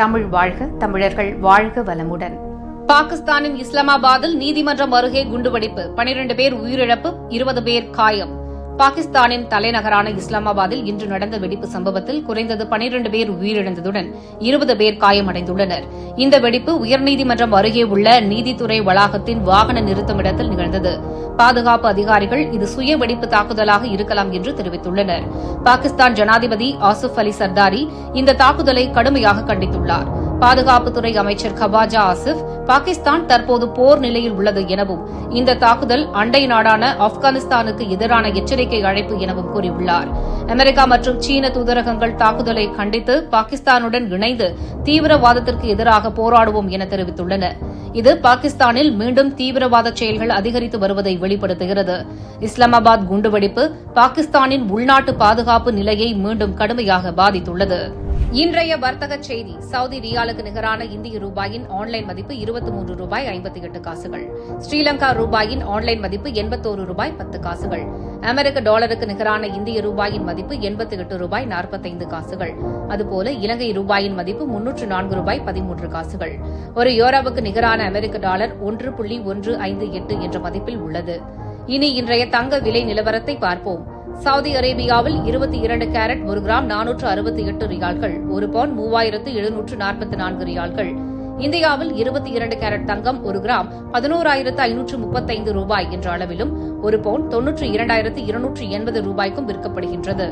தமிழ் வாழ்க தமிழர்கள் வாழ்க வளமுடன். பாகிஸ்தானின் இஸ்லாமாபாத்தில் நீதிமன்றம் அருகே குண்டுவெடிப்பு. 12 பேர் உயிரிழப்பு இருபது பேர் காயம். பாகிஸ்தானின் தலைநகரான இஸ்லாமாபாத்தில் இன்று நடந்த வெடிப்பு சம்பவத்தில் குறைந்தது 12 பேர் உயிரிழந்ததுடன் இருபது பேர் காயமடைந்துள்ளனர். இந்த வெடிப்பு உயர்நீதிமன்றம் அருகே உள்ள நீதித்துறை வளாகத்தின் வாகன நிறுத்தமிடத்தில் நிகழ்ந்தது. பாதுகாப்பு அதிகாரிகள் இது சுய வெடிப்பு தாக்குதலாக இருக்கலாம் என்று தெரிவித்துள்ளனர். பாகிஸ்தான் ஜனாதிபதி ஆசிப் அலி சர்தாரி இந்த தாக்குதலை கடுமையாக கண்டித்துள்ளார். பாதுகாப்புத்துறை அமைச்சர் கபாஜா ஆசிப் பாகிஸ்தான் தற்போது போர் நிலையில் உள்ளது எனவும் இந்த தாக்குதல் அண்டை நாடான ஆப்கானிஸ்தானுக்கு எதிரான எச்சரிக்கை அழைப்பு எனவும் கூறியுள்ளார். அமெரிக்கா மற்றும் சீன தூதரகங்கள் தாக்குதலை கண்டித்து பாகிஸ்தானுடன் இணைந்து தீவிரவாதத்திற்கு எதிராக போராடுவோம் என தெரிவித்துள்ளன. இது பாகிஸ்தானில் மீண்டும் தீவிரவாத செயல்கள் அதிகரித்து வருவதை வெளிப்படுத்துகிறது. இஸ்லாமாபாத் குண்டுவெடிப்பு பாகிஸ்தானின் உள்நாட்டு பாதுகாப்பு நிலையை மீண்டும் கடுமையாக பாதித்துள்ளது. இன்றைய வர்த்தக செய்தி. சவுதி ரியாலுக்கு நிகரான இந்திய ரூபாயின் ஆன்லைன் மதிப்பு இருபத்தி மூன்று ரூபாய் ஐம்பத்தி எட்டு காசுகள். ஸ்ரீலங்கா ரூபாயின் ஆன்லைன் மதிப்பு எண்பத்தோரு ரூபாய் பத்து காசுகள். அமெரிக்க டாலருக்கு நிகரான இந்திய ரூபாயின் மதிப்பு எண்பத்தி எட்டு ரூபாய் நாற்பத்தைந்து காசுகள். அதுபோல இலங்கை ரூபாயின் மதிப்பு முன்னூற்று நான்கு ரூபாய் பதிமூன்று காசுகள். ஒரு யூரோவுக்கு நிகரான அமெரிக்க டாலர் ஒன்று புள்ளி ஒன்று ஐந்து எட்டு என்ற மதிப்பில் உள்ளது. இனி இன்றைய தங்க விலை நிலவரத்தை பார்ப்போம். சவுதி அரேபியாவில் இருபத்தி இரண்டு கேரட் ஒரு கிராம் நானூற்று அறுபத்தி எட்டு ரியால்கள் ஒரு பவுன் மூவாயிரத்து எழுநூற்று நாற்பத்தி நான்கு ரியால்கள். இந்தியாவில் இருபத்தி இரண்டு கேரட் தங்கம் ஒரு கிராம் பதினோராயிரத்து ஐநூற்று முப்பத்தைந்து ரூபாய் என்ற அளவிலும் ஒரு பவுன் தொன்னூற்று இரண்டாயிரத்து இருநூற்று எண்பது ரூபாய்க்கும் விற்கப்படுகின்றது.